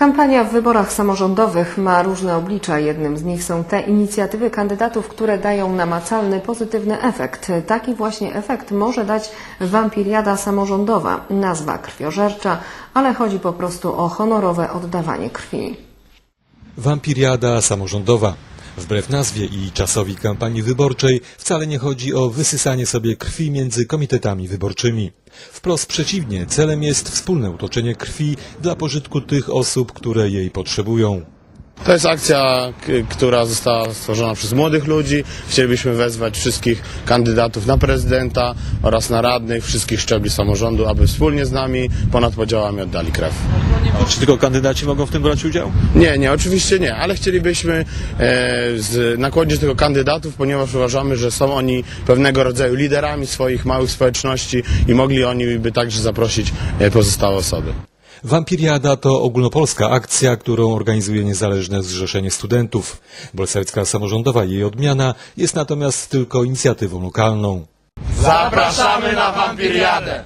Kampania w wyborach samorządowych ma różne oblicza. Jednym z nich są te inicjatywy kandydatów, które dają namacalny, pozytywny efekt. Taki właśnie efekt może dać wampiriada samorządowa, nazwa krwiożercza, ale chodzi po prostu o honorowe oddawanie krwi. Wampiriada samorządowa. Wbrew nazwie i czasowi kampanii wyborczej wcale nie chodzi o wysysanie sobie krwi między komitetami wyborczymi. Wprost przeciwnie, celem jest wspólne utoczenie krwi dla pożytku tych osób, które jej potrzebują. To jest akcja, która została stworzona przez młodych ludzi. Chcielibyśmy wezwać wszystkich kandydatów na prezydenta oraz na radnych wszystkich szczebli samorządu, aby wspólnie z nami ponad podziałami oddali krew. Czy tylko kandydaci mogą w tym brać udział? Nie, nie, oczywiście nie, ale chcielibyśmy e, z, nakłonić tylko kandydatów, ponieważ uważamy, że są oni pewnego rodzaju liderami swoich małych społeczności i mogli oni by także zaprosić e, pozostałe osoby. Wampiriada to ogólnopolska akcja, którą organizuje Niezależne Zrzeszenie Studentów. Bolsewicka Samorządowa jej odmiana jest natomiast tylko inicjatywą lokalną. Zapraszamy na wampiriadę!